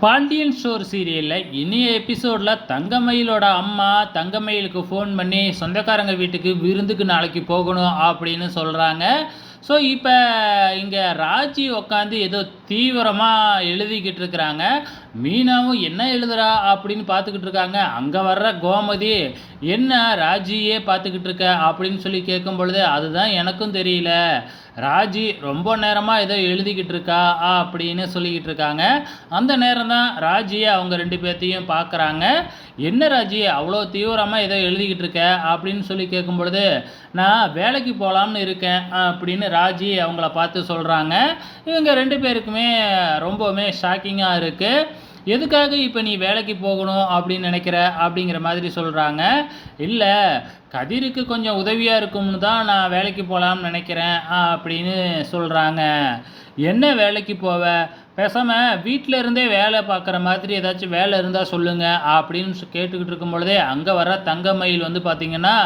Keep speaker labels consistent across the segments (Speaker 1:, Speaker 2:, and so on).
Speaker 1: Pandian store சீரியலில் இனிய எபிசோடில் தங்கமயிலோட அம்மா தங்கமயிலுக்கு ஃபோன் பண்ணி சொந்தக்காரங்க வீட்டுக்கு விருந்துக்கு நாளைக்கு போகணும் அப்படின்னு சொல்கிறாங்க ஸோ இப்போ இங்கே ராஜி உட்காந்து ஏதோ தீவிரமாக எழுதிக்கிட்டு இருக்கிறாங்க. மீனாவும் என்ன எழுதுறா அப்படின்னு பார்த்துக்கிட்டு இருக்காங்க. அங்கே வர்ற கோமதி என்ன ராஜியே பார்த்துக்கிட்டு இருக்க? அப்படின்னு சொல்லி கேட்கும் பொழுது அதுதான் எனக்கும் தெரியல. ராஜி ரொம்ப நேரமாக ஏதோ எழுதிக்கிட்டு இருக்கா அப்படின்னு சொல்லிக்கிட்டு இருக்காங்க. அந்த நேரம் தான் ராஜியை அவங்க ரெண்டு பேர்த்தையும் பார்க்குறாங்க. என்ன ராஜி அவ்வளோ தீவிரமாக ஏதோ எழுதிக்கிட்டு இருக்க அப்படின்னு சொல்லி கேட்கும் பொழுது நான் வேலைக்கு போகலாம்னு இருக்கேன் அப்படின்னு ராஜி அவங்கள பார்த்து சொல்கிறாங்க இவங்க ரெண்டு பேருக்குமே ரொம்பவுமே ஷாக்கிங்காக இருக்குது எதுக்காக இப்போ நீ வேலைக்கு போகணும் அப்படின்னு நினைக்கிற அப்படிங்கிற மாதிரி சொல்கிறாங்க இல்லை கதிருக்கு கொஞ்சம் உதவியாக இருக்கும்னு தான் நான் வேலைக்கு போகலாம்னு நினைக்கிறேன் அப்படின்னு சொல்கிறாங்க என்ன வேலைக்கு போவ? பேசாமல் வீட்டில் இருந்தே வேலை பார்க்குற மாதிரி ஏதாச்சும் வேலை இருந்தால் சொல்லுங்கள் அப்படின்னு கேட்டுக்கிட்டு இருக்கும் பொழுதே அங்கே வர தங்க மயில் வந்து பார்த்திங்கன்னா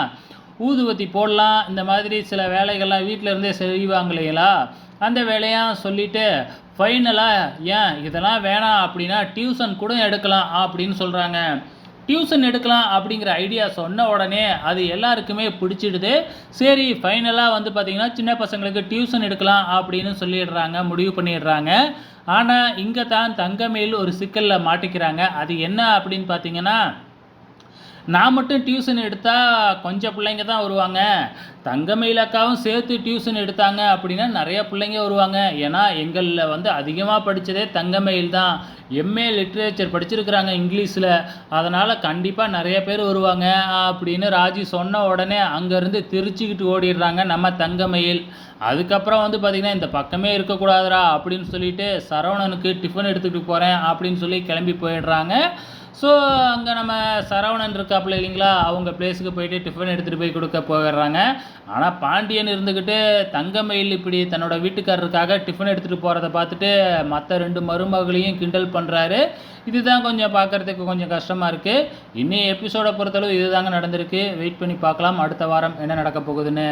Speaker 1: ஊதுவத்தி போடலாம் இந்த மாதிரி சில வேலைகள்லாம் வீட்டில் இருந்தே செய்வாங்க இல்லைங்களா அந்த வேலையாக சொல்லிவிட்டு ஃபைனலாக ஏன் இதெல்லாம் வேணாம் அப்படின்னா டியூஷன் கூட எடுக்கலாம் அப்படின்னு சொல்கிறாங்க டியூஷன் எடுக்கலாம் அப்படிங்கிற ஐடியா சொன்ன உடனே அது எல்லாருக்குமே பிடிச்சிடுது. சரி ஃபைனலாக வந்து பார்த்திங்கன்னா சின்ன பசங்களுக்கு டியூஷன் எடுக்கலாம் அப்படின்னு சொல்லிடுறாங்க முடிவு பண்ணிடுறாங்க. ஆனால் இங்கே தான் தங்கமேல் ஒரு சிக்கலில் மாட்டிக்கிறாங்க. அது என்ன அப்படின்னு பார்த்தீங்கன்னா நான் மட்டும் டியூஷன் எடுத்தால் கொஞ்சம் பிள்ளைங்க தான் வருவாங்க. தங்கமயில் அக்காவும் சேர்த்து டியூஷன் எடுத்தாங்க அப்படின்னா நிறைய பிள்ளைங்க வருவாங்க. ஏன்னா எங்களில் வந்து அதிகமாக படித்ததே தங்கமயில் தான். எம்ஏ லிட்ரேச்சர் படிச்சிருக்கிறாங்க இங்கிலீஷில். அதனால் கண்டிப்பாக நிறைய பேர் வருவாங்க அப்படின்னு ராஜி சொன்ன உடனே அங்கேருந்து திருச்சிக்கிட்டு ஓடிடுறாங்க நம்ம தங்கமயில். அதுக்கப்புறம் வந்து பார்த்திங்கன்னா இந்த பக்கமே இருக்கக்கூடாதுடா அப்படின்னு சொல்லிட்டு சரவணனுக்கு டிஃபன் எடுத்துக்கிட்டு போகிறேன் அப்படின்னு சொல்லி கிளம்பி போயிடுறாங்க. ஸோ அங்கே நம்ம சரவணன் இருக்காப்புல இல்லைங்களா? அவங்க பிளேஸுக்கு போயிட்டு டிஃபன் எடுத்துகிட்டு போய் கொடுக்க போயிடுறாங்க. ஆனால் பாண்டியன் இருந்துக்கிட்டு தங்கமயில் இப்படி தன்னோட வீட்டுக்காரருக்காக டிஃபன் எடுத்துகிட்டு போகிறத பார்த்துட்டு மற்ற ரெண்டு மருமகளையும் கிண்டல் பண்ணுறாரு இதுதான் கொஞ்சம் பார்க்குறதுக்கு கொஞ்சம் கஷ்டமாக இருக்குது இன்னும் எபிசோடை பொறுத்தளவு இதுதாங்க நடந்திருக்கு. வெயிட் பண்ணி பார்க்கலாம். அடுத்த வாரம் என்ன நடக்க போகுதுன்னு.